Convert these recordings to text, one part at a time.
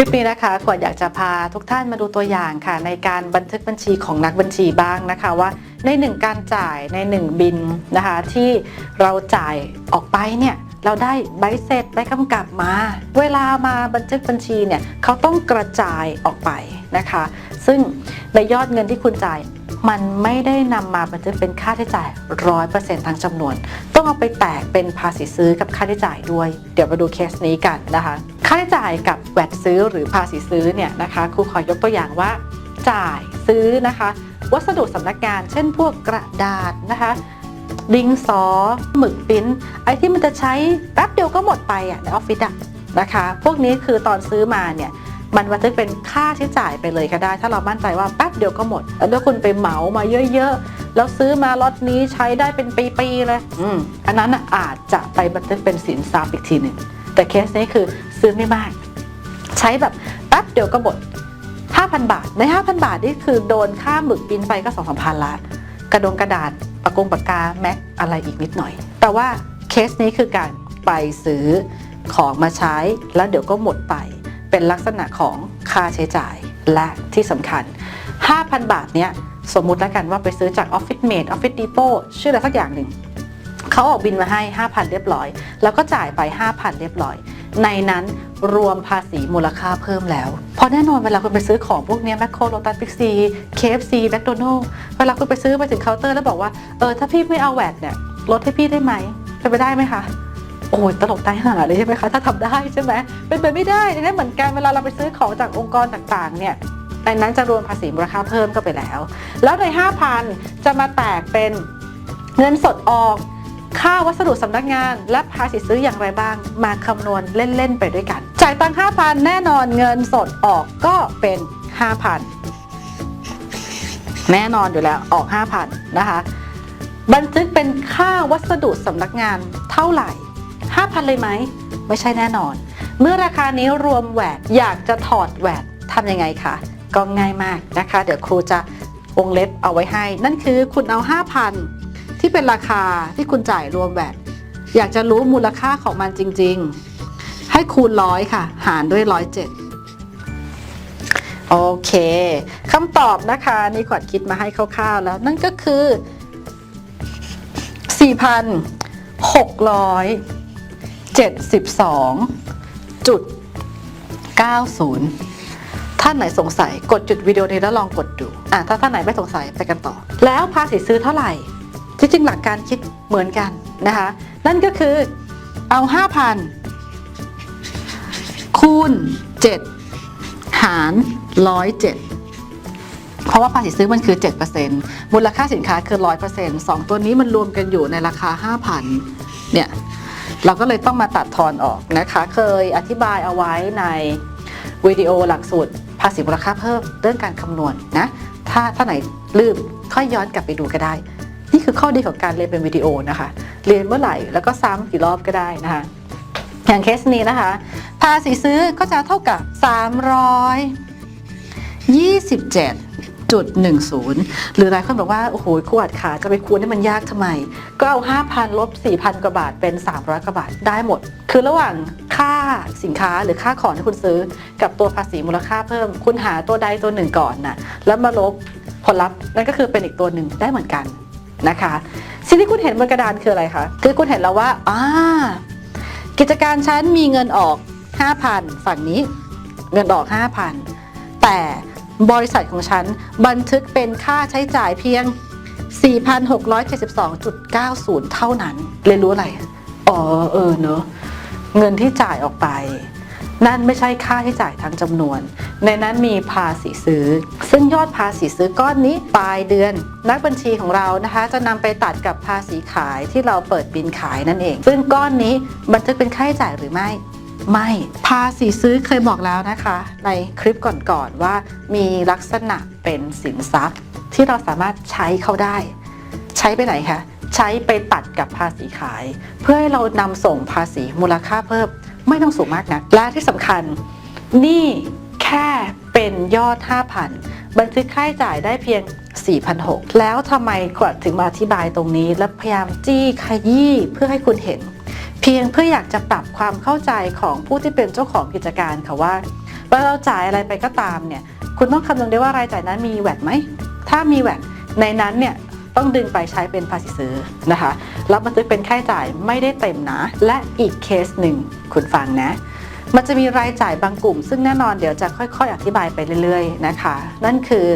คลิปนี้นะคะขวดอยากจะพาทุกท่านมาดูตัวอย่างค่ะ ในการบันทึกบัญชีของนักบัญชีบ้างนะคะว่าในหนึ่งการจ่ายในหนึ่งบินนะคะ ที่เราจ่ายออกไปเนี่ยเราได้ใบเสร็จใบกำกับมา เวลามาบันทึกบัญชีเนี่ยเขาต้องกระจายออกไปนะคะ ซึ่งในยอดเงินที่คุณจ่าย มันไม่ได้นำมาบันทึกเป็นค่าใช้จ่ายร้อยเปอร์เซ็นต์ทั้งจำนวน ต้องเอาไปแตกเป็นภาษีซื้อกับค่าใช้จ่ายด้วย เดี๋ยวมาดูเคสนี้กันนะคะ ค่าใช้จ่ายกับแวดซื้อหรือภาษีซื้อเนี่ยนะคะครูขอยกตัวอย่างว่า จ่ายซื้อนะคะ วัสดุสำนักงาน เช่น พวกกระดาษนะคะดิงสอหมึกปิ้นไอ้ที่มันจะใช้แป๊บเดียวก็หมดไปอะในออฟฟิศอะนะคะ พวกนี้คือตอนซื้อมาเนี่ย มันบันทึกเป็นค่าใช้จ่ายไปเลยก็ได้ ถ้าเรามั่นใจว่าแป๊บเดียวก็หมดแล้วถ้าคุณไปเหมามาเยอะๆ แล้วซื้อมาล็อตนี้ใช้ได้เป็นปีๆเลยอืมอันนั้นน่ะอาจจะไปบันทึกเป็นสินทรัพย์อีกทีหนึ่งแต่เคสนี้คือซื้อไม่มาก ใช้แบบแป๊บเดียวก็หมด5,000 บาท ใน 5,000 บาทนี่คือโดนค่าหมึกบินไปก็2 3 0 0 0ละกระดงกระดาษปากกงปากกาแม็กอะไรอีกนิดหน่อย แต่ว่าเคสนี้คือการไปซื้อของมาใช้แล้วเดี๋ยวก็หมดไป เป็นลักษณะของค่าใช้จ่ายและที่สำคัญ 5,000 บาทเนี้ยสมมุติแล้วกันว่าไปซื้อจาก Office Mate Office Depot ชื่ออะไรสักอย่างหนึ่งเขาออกบินมาให้ 5,000 เรียบร้อย แล้วก็จ่ายไป 5,000 เรียบร้อย ในนั้นรวมภาษีมูลค่าเพิ่มแล้วเพราะแน่นอนเวลาคุณไปซื้อของพวกเนี้แมคโครโลตัสบิ๊กซีเคฟซีแมคโดนัลเวลาคุณไปซื้อไปถึงเคาน์เตอร์แล้วบอกว่า เออ ถ้าพี่ไม่เอาแวดเนี่ยลดให้พี่ได้ไหมเป็นไปได้ไหมคะ โอ้ยตลกตายหาเลยใช่ไหมคะ ถ้าทำได้ใช่ไหมเป็นไปไม่ได้ดังนั้นเหมือนกันเวลาเราไปซื้อของจากองค์กรต่างๆเนี่ยในนั้นจะรวมภาษีมูลค่าเพิ่มก็ไปแล้ว แล้วใน 5,000 จะมาแตกเป็นเงินสดออก ค่าวัสดุสำนักงาน และภาษีซื้ออย่างไรบ้าง มาคำนวณเล่น ๆ ไปด้วยกัน จ่ายตังค์5,000 แน่นอนเงินสดออกก็เป็น 5,000 แน่นอนอยู่แล้วออก 5,000 นะคะ บันทึกเป็นค่าวัสดุสำนักงานเท่าไหร่ 5,000 เลยไหม ไม่ใช่แน่นอน เมื่อราคานี้รวมแหวดอยากจะถอดแหวดทำยังไงคะ ก็ง่ายมากนะคะ เดี๋ยวครูจะวงเล็บเอาไว้ให้ นั่นคือคุณเอา 5,000 ที่เป็นราคาที่คุณจ่ายรวมแหวดอยากจะรู้มูลค่าของมันจริง ๆ ให้คูณร้อยค่ะ หารด้วยร้อยเจ็ดโอเคคำตอบนะคะนี่ขวัญคิดมาให้คร่าวๆแล้ว นั่นก็คือ 4,672จุด90 ท่านไหนสงสัยกดจุดวิดีโอนี้แล้วลองกดดูอะถ้าท่านไหนไม่สงสัยไปกันต่อ แล้วภาษีซื้อเท่าไหร่ ที่จริงหลักการคิดเหมือนกันนะคะ นั่นก็คือเอา 5,000 คูณ 7 หาร 107 เพราะว่าภาษีซื้อมันคือ 7%มูลค่าสินค้าคือ 100% 2ตัวนี้มันรวมกันอยู่ในราคา 5,000เนี่ย เราก็เลยต้องมาตัดทอนออกนะคะ เคยอธิบายเอาไว้ในวิดีโอหลักสูตรภาษีมูลค่าเพิ่มเรื่องการคำนวณนะถ้าถ้าไหนลืมค่อยย้อนกลับไปดูก็ได้ นี่คือข้อดีของการเรียนเป็นวิดีโอนะคะ เรียนเมื่อไหร่แล้วก็ซ้ำกี่รอบก็ได้นะคะอย่างเคสนี้นะคะ ภาษีซื้อก็จะเท่ากับ 327 จุด10 หรือหลายคนบอกว่า โอ้โหขวดขาจะไปคูณให้มันยากทำไม ก็เอา 5,000 ลบ 4,000 กว่าบาทเป็น 300 กว่าบาทได้หมด คือระหว่างค่าสินค้าหรือค่าของที่คุณซื้อ กับตัวภาษีมูลค่าเพิ่ม คุณหาตัวใดตัวหนึ่งก่อนนะแล้วมาลบผลลัพธ์นั่นก็คือเป็นอีกตัวหนึ่งได้เหมือนกันนะคะสิ่งที่คุณเห็นบนกระดานคืออะไรคะคือคุณเห็นแล้วว่าอ่ากิจการฉันมีเงินออก 5,000 ฝั่งนี้ เงินออก 5,000 แต่ บริษัทของฉัน บันทึกเป็นค่าใช้จ่ายเพียง 4,672.90 เท่านั้น เรียนรู้อะไร อ๋อเออเนอะเงินที่จ่ายออกไป นั่นไม่ใช่ค่าใช้จ่ายทั้งจำนวน ในนั้นมีภาษีซื้อ ซึ่งยอดภาษีซื้อก้อนนี้ปลายเดือน นักบัญชีของเรานะคะ จะนำไปตัดกับภาษีขายที่เราเปิดบินขายนั่นเอง ซึ่งก้อนนี้บันทึกเป็นค่าใช้จ่ายหรือไม่ ไม่ภาษีซื้อเคยบอกแล้วนะคะ ในคลิปก่อนๆว่ามีลักษณะเป็นสินทรัพย์ ที่เราสามารถใช้เขาได้ ใช้ไปไหนคะใช้ไปตัดกับภาษีขาย เพื่อให้เรานำส่งภาษีมูลค่าเพิ่มไม่ต้องสูงมากนะและที่สำคัญนี่แค่เป็นยอด 5,000 บันทึกค่าใช้จ่ายได้เพียง 4,600 แล้วทำไมกว่าถึงมาอธิบายตรงนี้ และพยายามจี้ขยี้เพื่อให้คุณเห็น เพียงเพื่ออยากจะปรับความเข้าใจของผู้ที่เป็นเจ้าของกิจการค่ะว่าเวลาเราจ่ายอะไรไปก็ตามเนี่ยคุณต้องคำนึงได้ว่ารายจ่ายนั้นมีแวดไหมถ้ามีแวดในนั้นเนี่ยต้องดึงไปใช้เป็นภาษีซื้อนะคะแล้วบันทึกเป็นค่าใช้จ่ายไม่ได้เต็มนะและอีกเคสหนึ่งคุณฟังนะมันจะมีรายจ่ายบางกลุ่ม ซึ่งแน่นอนเดี๋ยวจะค่อย ๆ อธิบายไปเรื่อย ๆ นะคะ นั่นคือ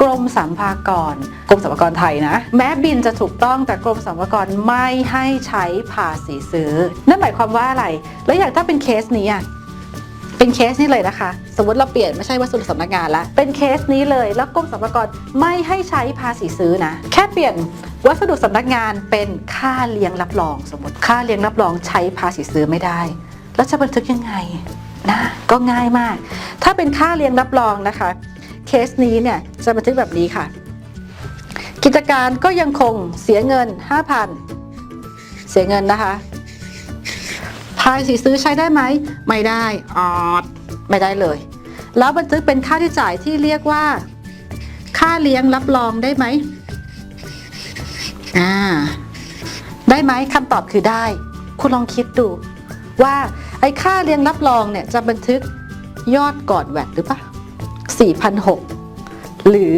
กรมสรรพากร กรมสรรพากรไทยนะ แม้บินจะถูกต้องแต่กรมสรรพากรไม่ให้ใช้ภาษีซื้อ นั่นหมายความว่าอะไร แล้วอย่างถ้าเป็นเคสนี้อะเป็นเคสนี้เลยนะคะ สมมติเราเปลี่ยนไม่ใช่วัสดุสำนักงานละเป็นเคสนี้เลยแล้วกรมสรรพากรไม่ให้ใช้ภาษีซื้อนะ แค่เปลี่ยนวัสดุสำนักงานเป็นค่าเลี้ยงรับรอง สมมติค่าเลี้ยงรับรองใช้ภาษีซื้อไม่ได้ แล้วจะบันทึกยังไงนะก็ง่ายมาก ถ้าเป็นค่าเลี้ยงรับรองนะคะ เคสนี้เนี่ยจะบันทึกแบบนี้ค่ะ กิจการก็ยังคงเสียเงิน 5,000 เสียเงินนะคะภาษีซื้อใช้ได้ไหม ไม่ได้ออดไม่ได้เลย แล้วบันทึกเป็นค่าใช้จ่ายที่เรียกว่า ค่าเลี้ยงรับรองได้ไหมอ่าได้ไหมคำตอบคือได้ คุณลองคิดดู ว่าไอ้ค่าเลี้ยงรับรองเนี่ยจะบันทึกยอดก่อนแวดหรือปะ 4,600หรือ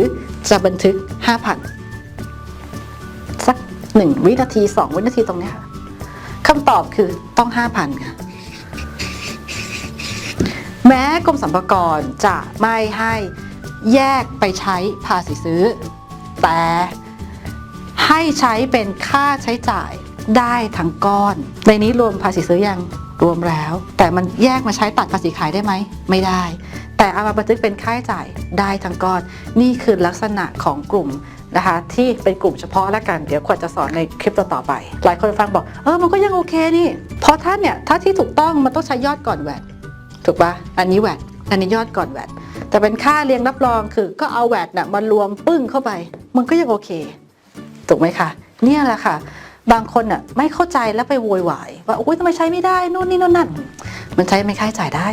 จะบันทึก 5,000 สัก 1 วินาที 2 วินาทีตรงนี้ค่ะคำตอบคือต้อง 5,000 ค่ะ แม้กรมสรรพากรจะไม่ให้แยกไปใช้ภาษีซื้อ แต่ให้ใช้เป็นค่าใช้จ่ายได้ทั้งก้อน ในนี้รวมภาษีซื้อยังรวมแล้ว แต่มันแยกมาใช้ตัดภาษีขายได้ไหม ไม่ได้ แต่เอามาบันทึกเป็นค่าใช้จ่ายได้ทั้งก้อน นี่คือลักษณะของกลุ่มนะคะที่เป็นกลุ่มเฉพาะแล้วกันเดี๋ยวควรจะสอนในคลิปต่อๆไป หลายคนฟังบอกเออมันก็ยังโอเคนี่เพราะถ้าเนี่ยถ้าที่ถูกต้องมันต้องใช้ยอดก่อนแวดถูกปะอันนี้แวดอันนี้ยอดก่อนแวดแต่เป็นค่าเรียงรับรองคือก็เอาแวดน่ะมารวมปึ้งเข้าไป มันก็ยังโอเคถูกไหมคะเนี่ยแหละค่ะ บางคนน่ะไม่เข้าใจแล้วไปโวยวายว่าโอ้ยทำไมใช้ไม่ได้นู่นนี่นั่นนั่นมันใช้ไม่ค่าใช้จ่ายได้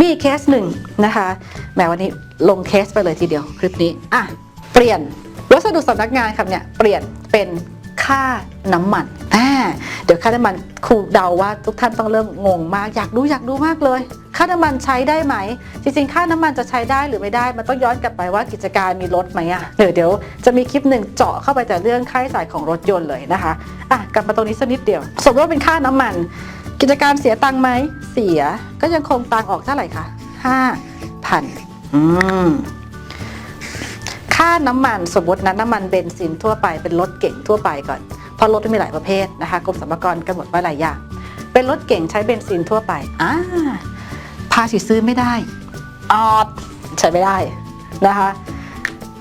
มีเคสหนึ่งนะคะแหมวันนี้ลงเคสไปเลยทีเดียวคลิปนี้อะเปลี่ยนวัสดุสำนักงานครับเนี่ยเปลี่ยนเป็นค่าน้ำมันอ่าเดี๋ยวค่าน้ำมันครูเดาว่าทุกท่านต้องเริ่มงงมาก อยากรู้อยากรู้มากเลย ค่าน้ำมันใช้ได้ไหม จริงๆ ค่าน้ำมันจะใช้ได้หรือไม่ได้ มันต้องย้อนกลับไปว่ากิจการมีรถไหมอะเดี๋ยวเดี๋ยวจะมีคลิปหนึ่งเจาะเข้าไปแต่เรื่องค่าใช้จ่ายของรถยนต์เลยนะคะอะกลับมาตรงนี้สักนิดเดียว สมมติว่าเป็นค่าน้ำมัน กิจการเสียตังค์ไหมเสียก็ยังคงตังค์ออกเท่าไหร่คะห้าพันอืมค่าน้ำมันสมมตินะน้ำมันเบนซินทั่วไปเป็นรถเก่งทั่วไปก่อนเพราะรถมีหลายประเภทนะคะกรมสรรพากรกำหนดไว้หลายอย่าง เป็นรถเก่งใช้เบนซินทั่วไปอ่าภาษีซื้อไม่ได้ออดใช้ไม่ได้นะคะ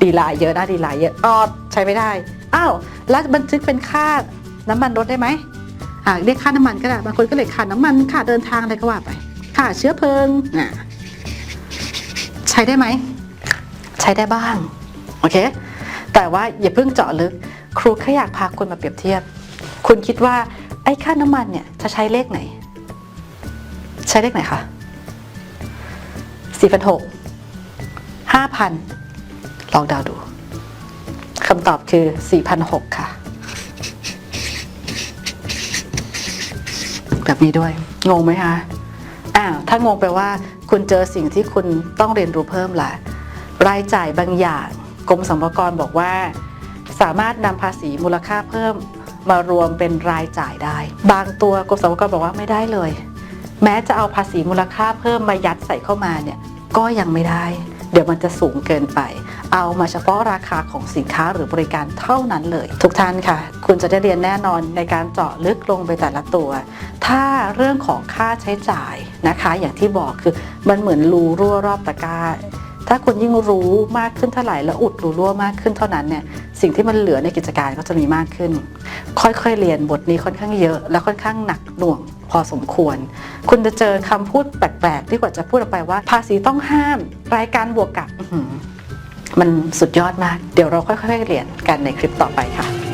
ดีลายเยอะนะดีลายเยอะออดใช้ไม่ได้อ้าวแล้วบันทึกเป็นค่าน้ำมันรถได้ไหมอ่า เรียกค่าน้ำมันก็ได้บางคนก็เรียกค่าน้ำมันค่าเดินทางอะไรก็ว่าไปค่าเชื้อเพลิงอะใช้ได้ไหม ใช้ได้บ้าง โอเค แต่ว่าอย่าเพิ่งเจาะลึก ครูแค่อยากพาคุณมาเปรียบเทียบ คุณคิดว่าไอ้ค่าน้ำมันเนี่ยจะใช้เลขไหน ใช้เลขไหนคะสี่พันหกห้าพันลองเดาดูคำตอบคือสี่พันหกค่ะ แบบนี้ด้วย งงไหมคะอ้าวถ้างงแปลว่า คุณเจอสิ่งที่คุณต้องเรียนรู้เพิ่มละรายจ่ายบางอย่างกรมสรรพากรบอกว่า สามารถนำภาษีมูลค่าเพิ่มมารวมเป็นรายจ่ายได้ บางตัวกรมสรรพากรบอกว่าไม่ได้เลย แม้จะเอาภาษีมูลค่าเพิ่มมายัดใส่เข้ามาเนี่ยก็ยังไม่ได้ เดี๋ยวมันจะสูงเกินไป เอามาเฉพาะราคาของสินค้าหรือบริการเท่านั้นเลย ทุกท่านค่ะ คุณจะได้เรียนแน่นอนในการเจาะลึกลงไปแต่ละตัว ถ้าเรื่องของค่าใช้จ่ายนะคะ อย่างที่บอกคือมันเหมือนรูรั่วรอบตะกร้าถ้าคุณยิ่งรู้มากขึ้นเท่าไหร่แล้วอุดรูรั่วมากขึ้นเท่านั้นเนี่ยสิ่งที่มันเหลือในกิจการก็จะมีมากขึ้น ค่อยๆเรียนบทนี้ค่อนข้างเยอะ และค่อนข้างหนักหน่วงพอสมควร คุณจะเจอคำพูดแปลกๆ ที่กว่าจะพูดออกไปว่า ภาษีต้องห้าม รายการบวกกับ มันสุดยอดมาก เดี๋ยวเราค่อยๆเรียนกันในคลิปต่อไปค่ะ